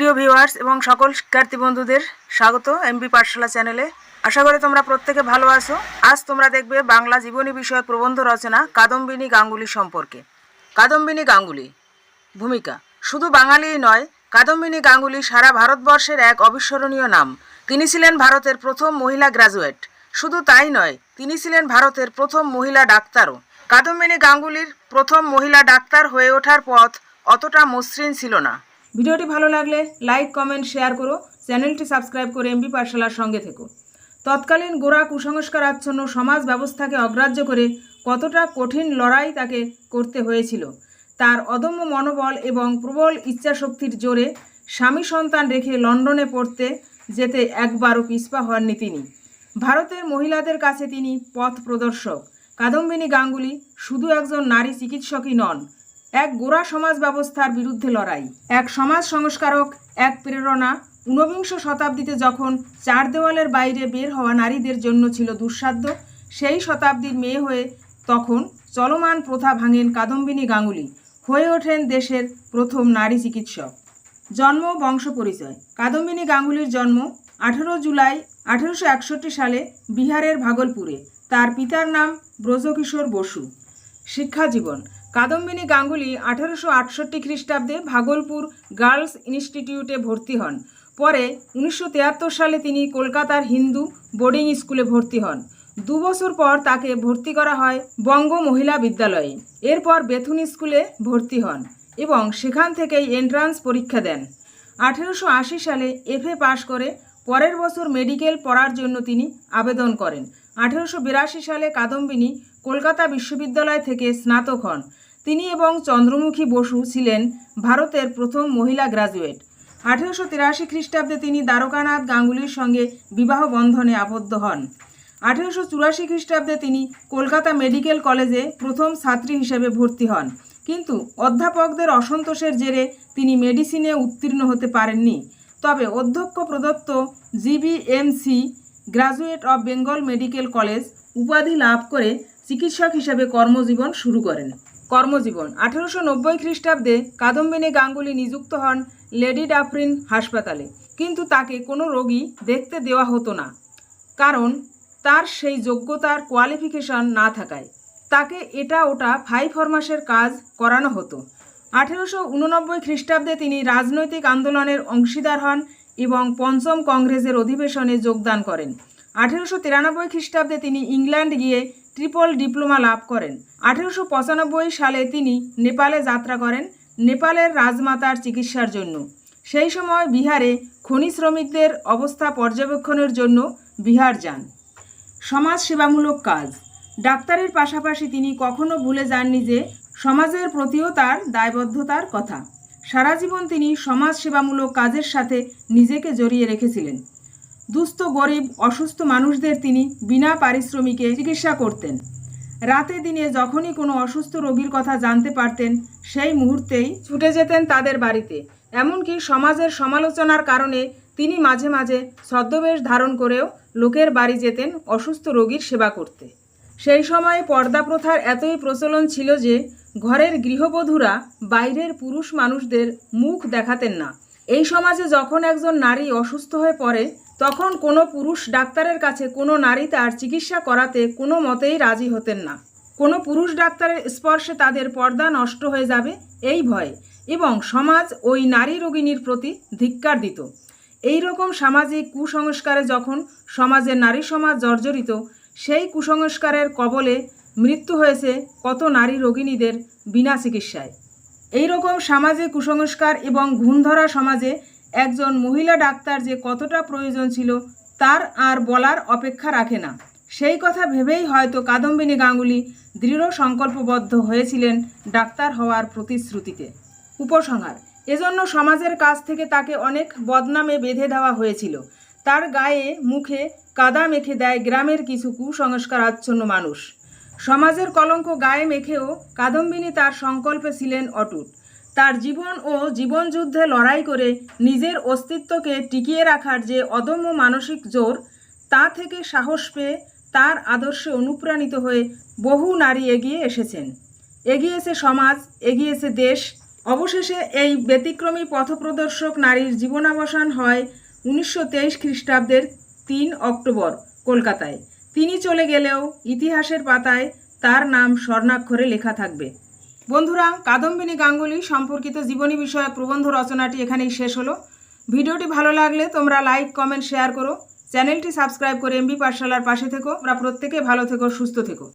প্রিয় ভিউয়ার্স এবং সকল শিক্ষার্থী বন্ধুদের স্বাগত এমবি পাঠশালা চ্যানেলে আশা করি তোমরা প্রত্যেকে ভালো আছো। আজ তোমরা দেখবে বাংলা জীবনী বিষয়ক প্রবন্ধ রচনা কাদম্বিনী গাঙ্গুলি সম্পর্কে। কাদম্বিনী গাঙ্গুলি, ভূমিকা। শুধু বাঙালিই নয়, কাদম্বিনী গাঙ্গুলি সারা ভারতবর্ষের এক অবিস্মরণীয় নাম। তিনি ছিলেন ভারতের প্রথম মহিলা গ্র্যাজুয়েট শুধু তাই নয়, তিনি ছিলেন ভারতের প্রথম মহিলা ডাক্তারও। কাদম্বিনী গাঙ্গুলির প্রথম মহিলা ডাক্তার হয়ে ওঠার পথ অতটা মসৃণ ছিল না। ভিডিওটি ভালো লাগলে লাইক, কমেন্ট, শেয়ার করো। চ্যানেলটি সাবস্ক্রাইব করে এমবি পাঠশালার সঙ্গে থেকো। তৎকালীন গোড়া কুসংস্কার আচ্ছন্ন সমাজ ব্যবস্থাকে অগ্রাহ্য করে কতটা কঠিন লড়াই তাকে করতে হয়েছিল, তার অদম্য মনোবল এবং প্রবল ইচ্ছাশক্তির জোরে স্বামী সন্তান রেখে লন্ডনে পড়তে যেতে একবারও পিছপা হননি তিনি। ভারতের মহিলাদের কাছে তিনি পথ প্রদর্শক। কাদম্বিনী গাঙ্গুলি শুধু একজন নারী চিকিৎসকই নন এক গোড়া সমাজ ব্যবস্থার বিরুদ্ধে লড়াই। এক সমাজ সংস্কারক, এক প্রেরণা। ঊনবিংশ শতাব্দীতে যখন চার দেওয়ালের বাইরে বের হওয়া নারীদের জন্য ছিল দুঃসাধ্য, সেই শতাব্দীর মেয়ে হয়ে তখন চলমান প্রথা ভাঙেন কাদম্বিনী গাঙ্গুলি। হয়ে ওঠেন দেশের প্রথম নারী চিকিৎসক। জন্ম, বংশ পরিচয়। কাদম্বিনী গাঙ্গুলির জন্ম আঠেরো জুলাই আঠেরোশো একষট্টি সালে বিহারের ভাগলপুরে। তার পিতার নাম ব্রজকিশোর বসু। শিক্ষা জীবন। কাদম্বিনী গাঙ্গুলি আঠারোশো আটষট্টি খ্রিস্টাব্দে ভাগলপুর গার্লস ইনস্টিটিউটে ভর্তি হন। পরে উনিশশো তিয়াত্তর সালে তিনি কলকাতার হিন্দু বোর্ডিং স্কুলে ভর্তি হন। দু বছর পর তাকে ভর্তি করা হয় বঙ্গ মহিলা বিদ্যালয়ে। এরপর বেথুন স্কুলে ভর্তি হন এবং সেখান থেকেই এন্ট্রান্স পরীক্ষা দেন। আঠেরোশো আশি সালে এফএ পাশ করে পরের বছর মেডিকেল পড়ার জন্য তিনি আবেদন করেন। আঠেরোশো বিরাশি সালে কাদম্বিনী কলকাতা বিশ্ববিদ্যালয় থেকে স্নাতক হন। তিনি এবং চন্দ্রমুখী বসু ছিলেন ভারতের প্রথম মহিলা গ্রাজুয়েট। আঠেরোশো তিরাশি খ্রিস্টাব্দে তিনি দ্বারকানাথ গাঙ্গুলির সঙ্গে বিবাহ বন্ধনে আবদ্ধ হন। আঠেরোশো চুরাশি খ্রিস্টাব্দে তিনি কলকাতা মেডিকেল কলেজে প্রথম ছাত্রী হিসেবে ভর্তি হন। কিন্তু অধ্যাপকদের অসন্তোষের জেরে তিনি মেডিসিনে উত্তীর্ণ হতে পারেননি। তবে অধ্যক্ষ প্রদত্ত GBMC graduate of Bengal medical college উপাধি লাভ করে চিকিৎসক হিসাবে কর্মজীবন শুরু করেন। কর্মজীবন, আঠেরোশো নব্বই খ্রিস্টাব্দে কাদম্বিনী গাঙ্গুলি নিযুক্ত হন লেডি ডাফরিন হাসপাতালে। কিন্তু তাকে কোনো রোগী দেখতে দেওয়া হতো না। কারণ তার সেই যোগ্যতার কোয়ালিফিকেশন না থাকায়। তাকে এটা ওটা ফাই ফরমাসের কাজ করানো হতো। আঠেরোশো উননব্বই খ্রিস্টাব্দে তিনি রাজনৈতিক আন্দোলনের অংশীদার হন এবং পঞ্চম কংগ্রেসের অধিবেশনে যোগদান করেন। আঠেরোশো তিরানব্বই খ্রিস্টাব্দে তিনি ইংল্যান্ড গিয়ে ট্রিপল ডিপ্লোমা লাভ করেন। আঠেরোশো পঁচানব্বই সালে তিনি নেপালে যাত্রা করেন, নেপালের রাজমাতার চিকিৎসার জন্য। সেই সময় বিহারে খনি শ্রমিকদের অবস্থা পর্যবেক্ষণের জন্য বিহার যান। সমাজ সেবামূলক কাজ। ডাক্তারের পাশাপাশি তিনি কখনো ভুলে যাননি যে সমাজের প্রতিও তার দায়বদ্ধতার কথা। সারা জীবন তিনি সমাজ সেবামূলক কাজের সাথে নিজেকে জড়িয়ে রেখেছিলেন। দুস্থ, গরিব, অসুস্থ মানুষদের তিনি বিনা পারিশ্রমিকে চিকিৎসা করতেন। রাতে দিনে যখনই কোনো অসুস্থ রোগীর কথা জানতে পারতেন, সেই মুহূর্তেই ছুটে যেতেন তাদের বাড়িতে। এমনকি সমাজের সমালোচনার কারণে তিনি মাঝে মাঝে ছদ্মবেশ ধারণ করেও লোকের বাড়ি যেতেন অসুস্থ রোগীর সেবা করতে। সেই সময়ে পর্দা প্রথার এতই প্রচলন ছিল যে ঘরের গৃহবধূরা বাইরের পুরুষ মানুষদের মুখ দেখাতেন না। এই সমাজে যখন একজন নারী অসুস্থ হয়ে পড়ে, তখন কোনো পুরুষ ডাক্তারের কাছে কোনো নারী তার চিকিৎসা করাতে কোনো মতেই রাজি হতেন না। কোনো পুরুষ ডাক্তারের স্পর্শে তাদের পর্দা নষ্ট হয়ে যাবে, এই ভয়। এবং সমাজ ওই নারী রোগিনীর প্রতি ধিক্কার দিত। এই রকম সামাজিক কুসংস্কারে যখন সমাজের নারী সমাজ জর্জরিত সেই কুসংস্কারের কবলে মৃত্যু হয়েছে কত নারী রোগিণীদের বিনা চিকিৎসায়। এই রকম সামাজিক কুসংস্কার এবং ঘুণধরা সমাজে একজন মহিলা ডাক্তার যে কতটা প্রয়োজন ছিল তার আর বলার অপেক্ষা রাখে না। সেই কথা ভেবেই হয়তো কাদম্বিনী গাঙ্গুলি দৃঢ় সংকল্পবদ্ধ হয়েছিলেন ডাক্তার হওয়ার প্রতিশ্রুতিতে। উপসংহার, এজন্য সমাজের কাছ থেকে তাকে অনেক বদনামে বেঁধে দেওয়া হয়েছিল। তার গায়ে, মুখে কাদা মেখে দেয় গ্রামের কিছু কুসংস্কার আচ্ছন্ন মানুষ। সমাজের কলঙ্ক গায়ে মেখেও কাদম্বিনী তার সংকল্পে ছিলেন অটুট। তার জীবন ও জীবনযুদ্ধে লড়াই করে নিজের অস্তিত্বকে টিকিয়ে রাখার যে অদম্য মানসিক জোর, তা থেকে সাহস পেয়ে তার আদর্শে অনুপ্রাণিত হয়ে বহু নারী এগিয়ে এসেছেন। এগিয়েছে সমাজ, এগিয়েছে দেশ। অবশেষে এই ব্যতিক্রমী পথপ্রদর্শক নারীর জীবনাবসান হয় উনিশশো তেইশ খ্রিস্টাব্দের তিন অক্টোবর, কলকাতায়। তিনি চলে গেলেও ইতিহাসের পাতায় তার নাম স্বর্ণাক্ষরে লেখা থাকবে। বন্ধুরা, কাদম্বিনী গাঙ্গুলি সম্পর্কিত জীবনী বিষয়ক প্রবন্ধ রচনাটি এখানেই শেষ হলো। ভিডিওটি ভালো লাগলে তোমরা লাইক, কমেন্ট, শেয়ার করো। চ্যানেলটি সাবস্ক্রাইব করে এমবি পাঠশালার পাশে থেকো। আমরা প্রত্যেকে ভালো থেকো, সুস্থ থেকো।